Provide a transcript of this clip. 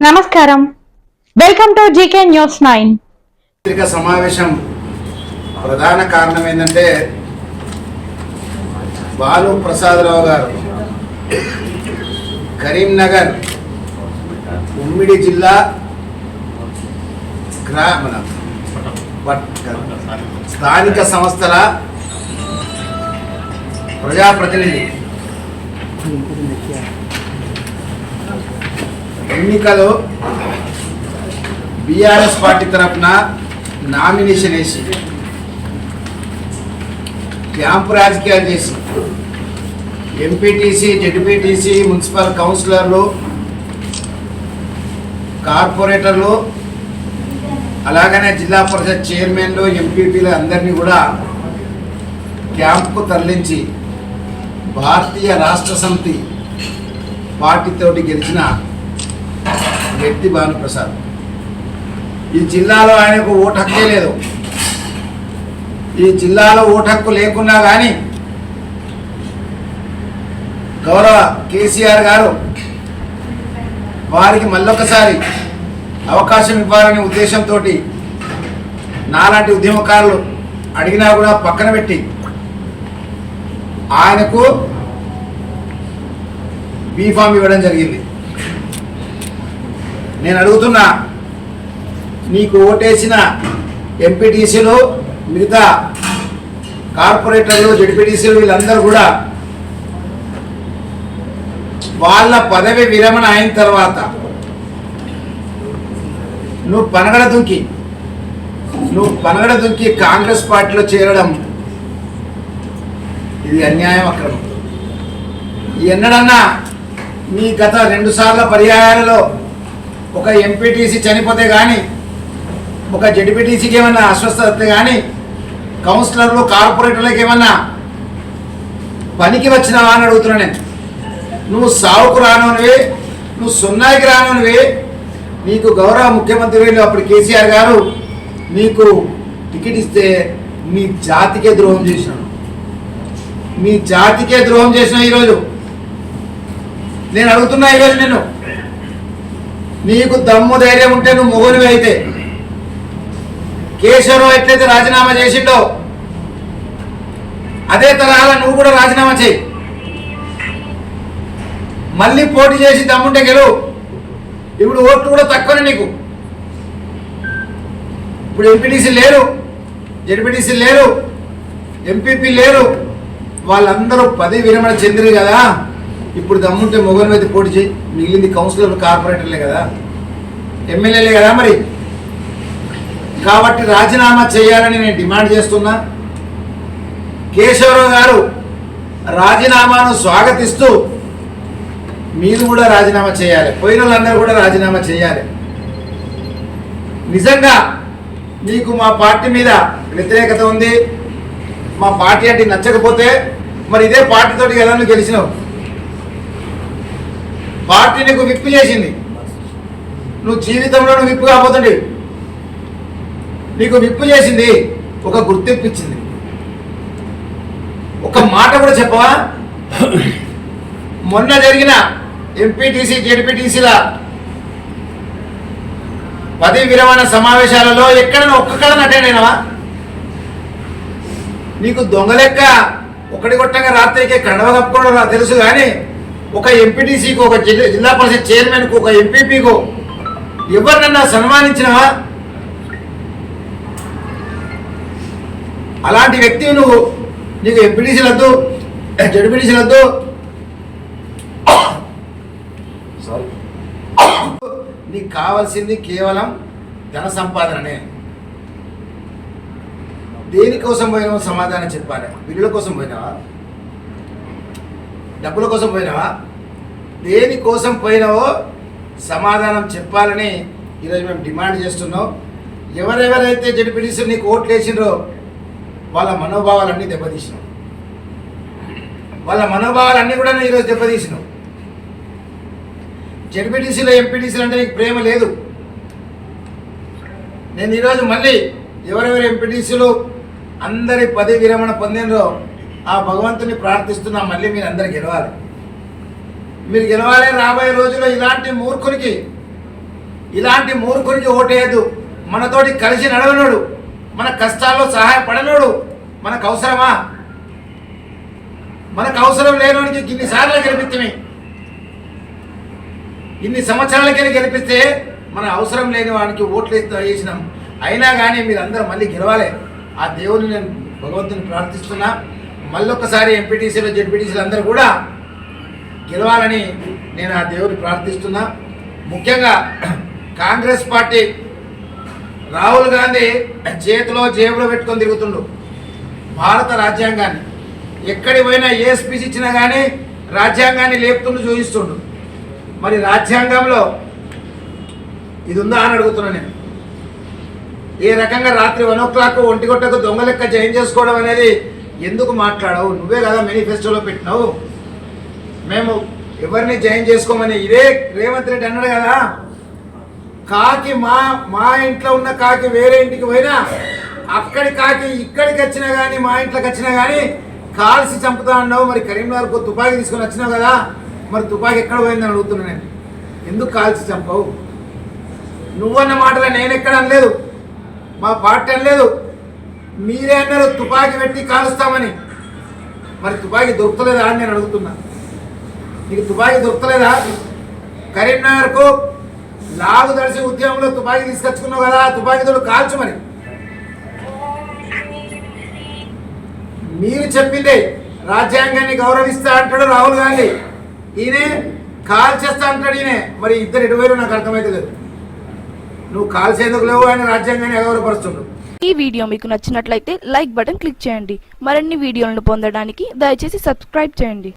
నమస్కారం. Welcome to GK news nine పత్రిక సమావేశం ప్రధాన కారణం ఏంటంటే బాలు ప్రసాదరావు గారు కరీంనగర్ ఉమ్మిడి జిల్లా గ్రామన స్థానిక సంస్థల ప్రజాప్రతినిధి ఎన్నికలు బీఆర్ఎస్ పార్టీ తరఫున నామినేషన్ వేసి క్యాంపు రాజకీయాలు చేసి ఎంపీటీసీ జడ్పీటీసీ మున్సిపల్ కౌన్సిలర్లు కార్పొరేటర్లు అలాగనే జిల్లా పరిషత్ చైర్మన్లు ఎంపీపీలు అందరినీ కూడా క్యాంపుకు తరలించి భారతీయ రాష్ట్ర సమితి పార్టీతోటి గెలిచిన వ్యక్తి భానుప్రసాద్. ఈ జిల్లాలో ఆయనకు ఓటు హక్కే లేదు. ఈ జిల్లాలో ఓటు హక్కు లేకున్నా కానీ గౌరవ కేసీఆర్ గారు వారికి మళ్ళొకసారి అవకాశం ఇవ్వాలనే ఉద్దేశంతో నాలాంటి ఉద్యమకారులు అడిగినా కూడా పక్కన పెట్టి ఆయనకు బీఫామ్ ఇవ్వడం జరిగింది. నేను అడుగుతున్నా నీకు ఓటేసిన ఎంపీటీసీలు మిగతా కార్పొరేటర్లు జడ్పీటీసీలు వీళ్ళందరూ కూడా వాళ్ళ పదవి విరమణ అయిన తర్వాత నువ్వు పనగడ దుంకి నువ్వు పనగడ దుంకి కాంగ్రెస్ పార్టీలో చేరడం ఇది అన్యాయం అక్రమం. ఎన్నడన్నా నీ గత రెండు సార్ల పర్యాయాలలో ఒక ఎంపీటీసీ చనిపోతే కానీ ఒక జడ్పీటీసీకి ఏమన్నా అస్వస్థత వస్తే కానీ కౌన్సిలర్లు కార్పొరేటర్లకు ఏమన్నా పనికి వచ్చినావా అని అడుగుతున్నా నేను. నువ్వు సావుకు రానోనివి నువ్వు సున్నాయికి రానోనివి నీకు గౌరవ ముఖ్యమంత్రి అప్పుడు కేసీఆర్ గారు నీకు టికెట్ ఇస్తే మీ జాతికే ద్రోహం చేసినాడు. మీ జాతికే ద్రోహం చేసిన ఈరోజు. నేను అడుగుతున్నా ఈరోజు నేను నీకు దమ్ము ధైర్యం ఉంటే నువ్వు మొగునివి అయితే. కేశవరావు ఎట్లయితే రాజీనామా చేసిండో అదే తరహాలో నువ్వు కూడా రాజీనామా చేయి. మళ్ళీ పోటీ చేసి దమ్ముంటే గెలువు ఇప్పుడు ఓట్లు కూడా తక్కువనే నీకు. ఇప్పుడు ఎంపీటీసీ లేరు జడ్పీటీసీ లేరు ఎంపీపీ లేరు వాళ్ళందరూ పది విరమణ చెందిరు కదా. ఇప్పుడు దమ్ముంటే మొగన్ మీద పోటీ చేయి. మిగిలింది కౌన్సిలర్ కార్పొరేటర్లే కదా. ఎమ్మెల్యేలే కదా మరి. కాబట్టి రాజీనామా చేయాలని నేను డిమాండ్ చేస్తున్నా. కేశవరావు గారు రాజీనామాను స్వాగతిస్తూ మీరు కూడా రాజీనామా చేయాలి. పోయిన వాళ్ళందరూ కూడా రాజీనామా చేయాలి. నిజంగా మీకు మా పార్టీ మీద వ్యతిరేకత ఉంది. మా పార్టీ అంటే నచ్చకపోతే మరి ఇదే పార్టీతోటి కదా నువ్వు గెలిచినావు. పార్టీ నీకు విప్పు చేసింది. నువ్వు జీవితంలో నువ్వు విప్పు కాబోతుండే నీకు విప్పు చేసింది ఒక గుర్తింపు ఇచ్చింది. ఒక మాట కూడా చెప్పవా? మొన్న జరిగిన ఎంపీటీసీ జెడ్పీటీసీల పది విరమణ సమావేశాలలో ఎక్కడైనా ఒక్కక్కడ అటెండ్ అయినావా? నీకు దొంగ లెక్క ఒకటి కొట్టంగా రాత్రికి కండవ కప్పుకోవడం తెలుసు కానీ ఒక ఎంపీటీసీకి ఒక జిల్లా జిల్లా పరిషత్ చైర్మన్కు ఒక ఎంపీపీకు ఎవరినన్నా సన్మానించినవా అలాంటి వ్యక్తివి నువ్వు. నీకు ఎంపీటీసీలు వద్దు జడ్పీటీసీలు వద్దు. సారీ నీకు కావాల్సింది కేవలం ధన సంపాదననే. దేనికోసం పోయినావో సమాధానం చెప్పాలి? బిల్లుల కోసం పోయినావా? డబ్బుల కోసం పోయినావా? దేనికోసం పోయినావో సమాధానం చెప్పాలని ఈరోజు మేము డిమాండ్ చేస్తున్నాం. ఎవరెవరైతే జడ్పీటీసీ నీకు ఓట్లు వేసిండ్రో వాళ్ళ మనోభావాలన్నీ దెబ్బతీసినాం. వాళ్ళ మనోభావాలన్నీ కూడా నేను ఈరోజు దెబ్బతీసినావు. జడ్పీటీసీలో ఎంపీటీసీలు అంటే నీకు ప్రేమ లేదు. నేను ఈరోజు మళ్ళీ ఎవరెవరు ఎంపీటీసీలు అందరి పదవి విరమణ పొందినరో ఆ భగవంతుని ప్రార్థిస్తున్నా మళ్ళీ మీరు అందరు గెలవాలి. మీరు గెలవాలి రాబోయే రోజుల్లో ఇలాంటి మూర్ఖునికి ఇలాంటి మూర్ఖునికి ఓటేయద్దు. మనతోటి కలిసి నడవనోడు మన కష్టాల్లో సహాయపడనోడు మనకు అవసరమా? మనకు అవసరం లేనోడికి ఇన్నిసార్లు గెలిపిస్తే ఇన్ని సంవత్సరాలకెళ్ళి గెలిపిస్తే మన అవసరం లేని వాడికి ఓట్లు వేసినాం. అయినా కానీ మీరందరూ మళ్ళీ గెలవాలి. ఆ దేవుని నేను భగవంతుని ప్రార్థిస్తున్నా. మళ్ళొకసారి ఎంపీటీసీలో జెడ్పీటీసీలు అందరూ కూడా గెలవాలని నేను ఆ దేవుని ప్రార్థిస్తున్నా. ముఖ్యంగా కాంగ్రెస్ పార్టీ రాహుల్ గాంధీ చేతిలో జేబులో పెట్టుకొని తిరుగుతుండు. భారత రాజ్యాంగాన్ని. ఎక్కడి పోయినా ఏ స్పీచ్ ఇచ్చినా కానీ రాజ్యాంగాన్ని లేపుతుండు చూపిస్తుండు మరి రాజ్యాంగంలో ఇది ఉందా అని అడుగుతున్నా నేను. ఏ రకంగా రాత్రి వన్ ఓ క్లాక్ ఒంటి గొట్టకు దొంగ లెక్క చేసుకోవడం అనేది ఎందుకు మాట్లాడవు? నువ్వే కదా మేనిఫెస్టోలో పెట్టినావు. మేము ఎవరిని జాయిన్ చేసుకోమని? ఇదే రేవంత్ రెడ్డి అన్నాడు కదా. కాకి మా మా ఇంట్లో ఉన్న కాకి వేరే ఇంటికి పోయినా అక్కడి కాకి ఇక్కడికి వచ్చినా కానీ మా ఇంట్లోకి వచ్చినా కానీ కాల్సి చంపుతా అన్నావు. మరి కరీంనగర్కు తుపాకీ తీసుకొని వచ్చినావు కదా. మరి తుపాకీ ఎక్కడ పోయిందని అడుగుతున్నా నేను. ఎందుకు కాల్చి చంపవు? నువ్వన్న మాటలో నేను ఎక్కడ అనలేదు. మా పార్టీ అనలేదు. మీరే అన్నారు తుపాకీ పెట్టి కాలుస్తామని. మరి తుపాకీ దొరకలేదా అని నేను అడుగుతున్నా. నీకు తుపాకీ దొరకలేదా? కరీంనగర్కు లాగు దర్శి ఉద్యమంలో తుపాకీ తీసుకొచ్చుకున్నావు కదా ఆ తుపాకీతో కాల్చు మరి. మీరు చెప్పిందే రాజ్యాంగాన్ని గౌరవిస్తా అంటాడు రాహుల్ గాంధీ. ఈయనే కాల్ చేస్తా అంటాడు ఈయనే. మరి ఇద్దరు ఎటువైనా నాకు అర్థమైతే లేదు. నువ్వు కాల్చేందుకు లేవు ఆయన రాజ్యాంగాన్ని గౌరవపరుస్తుండు ఈ వీడియో మీకు నచ్చినట్లయితే లైక్ బటన్ క్లిక్ చేయండి. మరిన్ని వీడియోలను పొందడానికి దయచేసి సబ్స్క్రైబ్ చేయండి.